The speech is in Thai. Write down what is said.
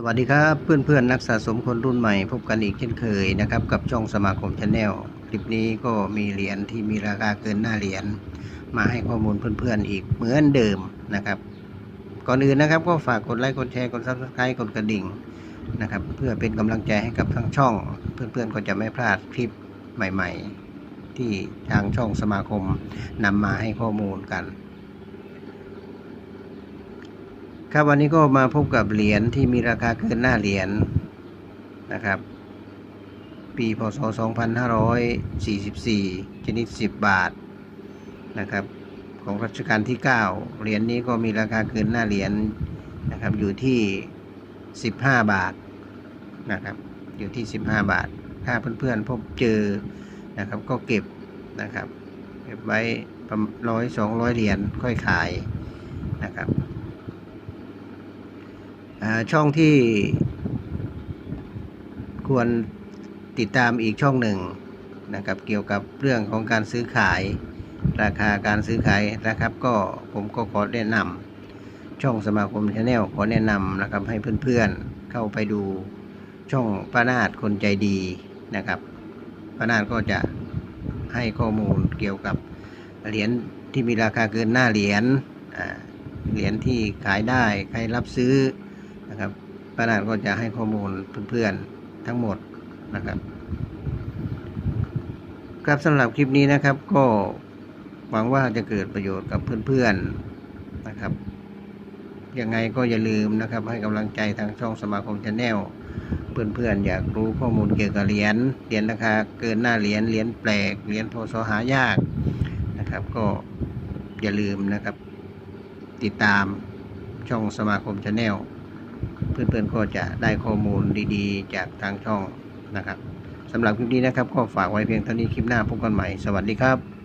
สวัสดีครับเพื่อนๆ นักสะสมคนรุ่นใหม่ พบกันอีกเช่นเคยนะครับ กับช่องสมาคมชาแนลคลิปนี้ก็มีเหรียญที่มีราคาเกินหน้าเหรียญมาให้ข้อมูลเพื่อนๆอีกเหมือนเดิมนะครับ ก่อนอื่นนะครับก็ฝากกดไลค์กดแชร์กดซับสไครต์กดกระดิ่งนะครับ เพื่อเป็นกำลังใจให้กับทั้งช่อง เพื่อนๆก็จะไม่พลาดคลิปใหม่ ๆ ที่ทางช่องสมาคมนำมาให้ข้อมูลกัน ครับวันนี้ก็มาพบกับเหรียญที่มีราคาเกินหน้าเหรียญนะครับ ปีพศ 2544 ชนิด 10 บาทนะครับ ของรัชกาลที่ 9 เหรียญนี้ก็มีราคาเกินหน้าเหรียญนะครับอยู่ที่ 15 บาทนะครับอยู่ที่ 15 บาท ถ้าเพื่อนๆพบเจอนะครับก็เก็บนะครับ เก็บไว้ประมาณร้อยสองร้อยเหรียญค่อยขายนะครับ ช่องที่ควรติดตามอีกช่องหนึ่งนะครับเกี่ยวกับเรื่องของการซื้อขาย ราคาการซื้อขายนะครับ ก็ผมก็ขอแนะนำช่องสมาคมชาแนลขอแนะนำนะครับให้เพื่อนๆเข้าไปดูช่องป้านาดคนใจดีนะครับป้านาดก็จะให้ข้อมูลเกี่ยวกับเหรียญที่มีราคาเกินหน้าเหรียญเหรียญที่ขายได้ใครรับซื้อ นะครับป้านาดก็จะให้ข้อมูลเพื่อนๆทั้งหมดนะครับครับสำหรับคลิปนี้นะครับก็หวังว่าจะเกิดประโยชน์กับเพื่อนๆนะครับยังไงก็อย่าลืมนะครับ ให้กำลังใจทางช่องสมาคมชาแนลเพื่อนๆอยากรู้ข้อมูลเกี่ยวกับเหรียญเหรียญราคาเกินหน้าเหรียญเหรียญแปลกเหรียญพศหายากนะครับ ก็อย่าลืมนะครับ ติดตามช่องสมาคมชาแนล เพื่อนๆก็จะได้ข้อมูลดีๆ จากทางช่องนะครับสำหรับคลิปนี้นะครับ ก็ฝากไว้เพียงเท่านี้คลิปหน้าพบกันใหม่ สวัสดีครับ